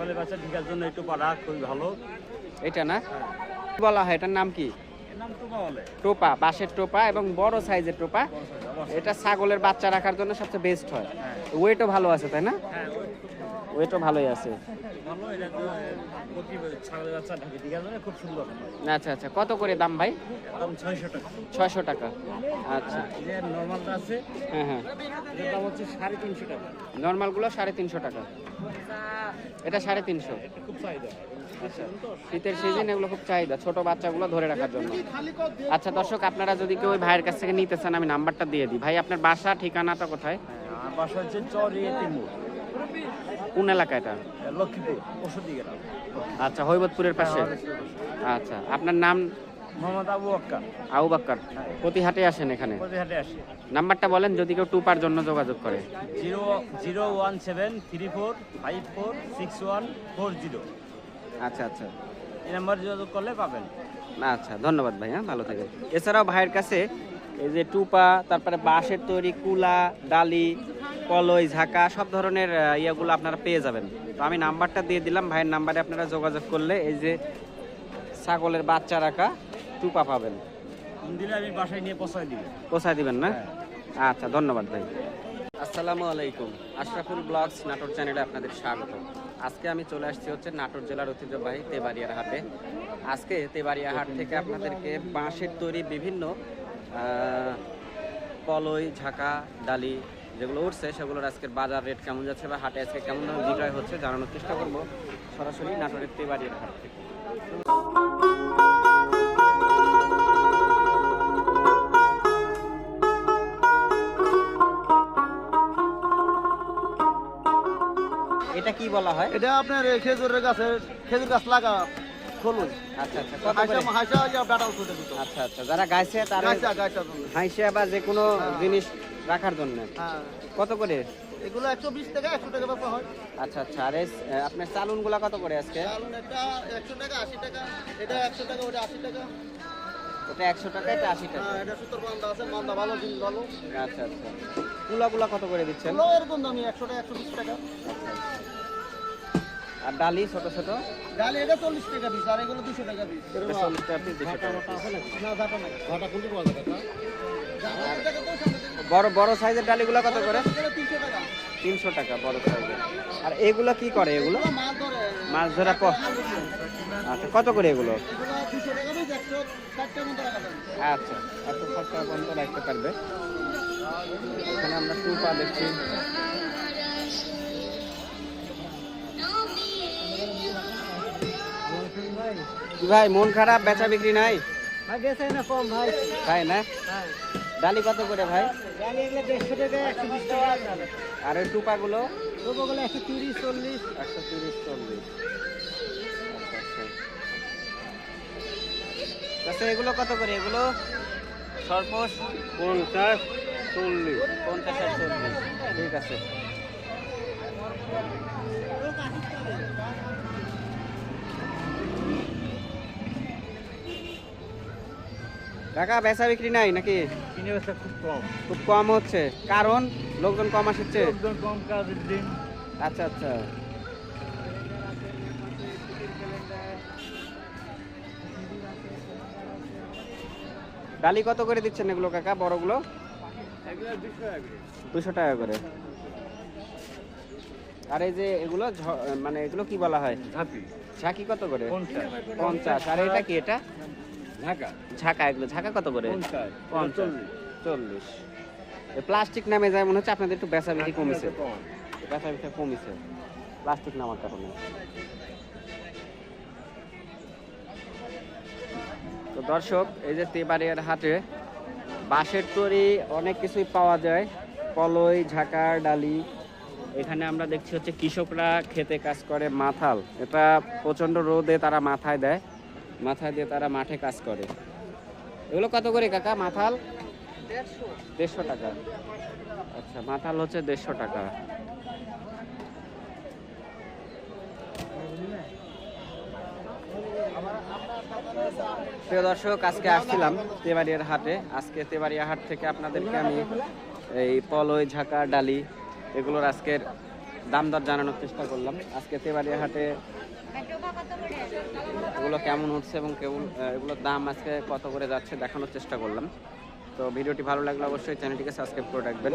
ছাগলের বাচ্চা ঢিকার জন্য একটু পাড়া খুবই ভালো। এটা না? বলা হয় এটার নাম কি? টোপা বাঁশের টোপা এবং বড় সাইজের টোপা। এটা ছাগলের বাচ্চা রাখার জন্য সবচেয়ে বেস্ট হয়। ওয়েটও ভালো আছে তাই না? হ্যাঁ ওয়েটও ভালোই আছে। আচ্ছা আচ্ছা কত করে দাম ভাই? ছয়শো টাকা। আচ্ছা। নর্মালটা আছে হ্যাঁ হ্যাঁ। সাড়ে তিনশো টাকা। নর্মালগুলো সাড়ে তিনশো টাকা। এটা সাড়ে তিনশো। আচ্ছা শীতের সিজন এগুলো খুব চাহিদা ছোট বাচ্চাগুলো ধরে রাখার জন্য। আচ্ছা দর্শক আপনারা যদি কেউ ওই ভাইয়ের কাছ থেকে নিতে চান আমি নাম্বারটা দিয়ে দিই। ভাই আপনার বাসা ঠিকানাটা কোথায়? হ্যাঁ, বাসা হচ্ছে কোন এলাকা এটা? লক্ষ্মীপুর আচ্ছা হৈবতপুরের পাশে? আচ্ছা আপনার নাম? মোহাম্মদ আবু আক্কার আবু বাক্কার প্রতি হাটে আসেন এখানে? প্রতিহাটে আসে। নাম্বারটা বলেন যদি কেউ টুপার জন্য যোগাযোগ করে। Zero zero one seven three four five four six one four zero. আচ্ছা আচ্ছা। এই নাম্বারে যোগাযোগ করলে পাবেন। আচ্ছা ধন্যবাদ ভাই হ্যাঁ ভালো থাকেন। এছাড়াও ভাইয়ের কাছে এই যে টুপা তারপরে বাঁশের তৈরি কুলা ডালি কলই ঝাঁকা সব ধরনের ইয়েগুলো আপনারা পেয়ে যাবেন। তো আমি নাম্বারটা দিয়ে দিলাম ভাইয়ের নাম্বারে আপনারা যোগাযোগ করলে এই যে ছাগলের বাচ্চা রাখা টুপা পাবেন। দিনে আমি বাসায় নিয়ে পৌঁছায় দিবে। পৌঁছায় দিবেন না? আচ্ছা ধন্যবাদ ভাই। আসসালামু আলাইকুম। আশরাফুল ব্লগস নাটোর চ্যানেলে আপনাদের স্বাগত। আজকে আমি চলে আসছি হচ্ছে নাটোর জেলার ঐতিহ্যবাহী তেবাড়িয়ার হাটে। আজকে তেবাড়িয়া হাট থেকে আপনাদেরকে বাঁশের তৈরি বিভিন্ন কলই ঝাঁকা ডালি যেগুলো উঠছে সেগুলোর আজকের বাজার রেট কেমন যাচ্ছে বা হাটে আজকে কেমন দামে বিক্রয় হচ্ছে জানানোর চেষ্টা করব সরাসরি নাটোরের তেবাড়িয়ার হাট থেকে। এটা কি বলা হয়? এটা আপনার খেজুরের গাছের খেজুর গাছ লাগা খোলুন আচ্ছা আচ্ছা কত করে? হাইসা ইয়া দিত আচ্ছা আচ্ছা যারা গাইছে তারা গাইসা গাইসা জন্য। বা যে কোনো জিনিস রাখার জন্য। হ্যাঁ। কত করে? এগুলো একশো বিশ টাকা একশো টাকা বেচা হয়। আচ্ছা আচ্ছা আর আপনার চালুনগুলা কত করে আজকে? চালুন একটা টাকা আশি টাকা এটা একশো টাকা ওটা টাকা। এটা একশো টাকা এটা টাকা। হ্যাঁ এটা সুতোর বান্ধা আছে বান্ধা ভালো আচ্ছা আচ্ছা। কুলা গুলা কত করে দিচ্ছেন? এগুলো এরকম দামি একশো টাকা একশো বিশ টাকা। আর ডালি ছোট ছোট। ডাল এটা চল্লিশ টাকা পিস আর এগুলো দুশো টাকা পিস এটা চল্লিশ টাকা piece, দুশো টাকা না কোনটি পাওয়া দিন। বড় বড় সাইজের ডালিগুলো কত করে? এটা তিনশো টাকা। তিনশো টাকা বড় সাইজের। আর এগুলো কি করে এগুলো? মাছ ধরে। মাছ ধরা আচ্ছা কত করে এগুলো? পিস আচ্ছা একশো ষাট টাকা পর্যন্ত রাখতে পারবে। এখানে আমরা টুপা দেখছি। কি ভাই মন খারাপ বেচা বিক্রি নাই? ভাই গেছে না কম ভাই। তাই না? হ্যাঁ। ডালি কত করে ভাই? আর ওই টুপাগুলো? তবুগুলো একশো তিরিশ চল্লিশ। একশো তিরিশ চল্লিশ। আচ্ছা এগুলো কত করে? এগুলো? সর্পোষ? পঞ্চাশ চল্লিশ। পঞ্চাশ আর চল্লিশ। ঠিক আছে। টাকা বেচা বিক্রি নাই নাকি? কিনে বেচা খুব কম। খুব কম হচ্ছে। কারণ লোকজন কম আসছে? একদম কম কাজের দিন। আচ্ছা আচ্ছা। ডালি কত করে দিচ্ছেন এগুলো কাকা বড়গুলো? দুশো টাকা করে। আর এই যে এগুলো মানে এগুলো কি বলা হয়? ঝাঁকি। কত করে? পঞ্চাশ। আর এটা কি এটা? ঢাকা? ঝাঁকা এগুলো ঝাঁকা কত করে? পঞ্চাশ। চল্লিশ। প্লাস্টিক নামে যায় মনে হচ্ছে আপনাদের একটু বেচা বিক্রি কমেছে। কম। ব্যথা ব্যথা কমেছে। প্লাস্টিক নামার কারণে। তো দর্শক এই যে তেবাড়িয়ার হাটে বাঁশের তৈরি অনেক কিছুই পাওয়া যায়। কলই ঝাঁকার ডালি। এখানে আমরা দেখছি হচ্ছে কৃষকরা খেতে কাজ করে মাথাল। এটা প্রচণ্ড রোদে তারা মাথায় দেয়। মাথায় দিয়ে তারা মাঠে কাজ করে। এগুলো কত করে কাকা মাথাল? দেড়শো টাকা। আচ্ছা মাথাল হচ্ছে দেড়শো টাকা। প্রিয় দর্শক, আজকে আসছিলাম তেবাড়িয়ার হাটে। আজকে তেবাড়িয়া হাট থেকে আপনাদেরকে আমি এই পলই, ঝাঁকা, ডালি এগুলোর আজকের দাম দর জানানোর চেষ্টা করলাম। আজকে তেবাড়িয়া হাটে এগুলো কেমন হচ্ছে এবং কেমন এগুলোর দাম আজকে কত করে যাচ্ছে দেখানোর চেষ্টা করলাম। তো ভিডিওটি ভালো লাগলে অবশ্যই চ্যানেলটিকে সাবস্ক্রাইব করে রাখবেন।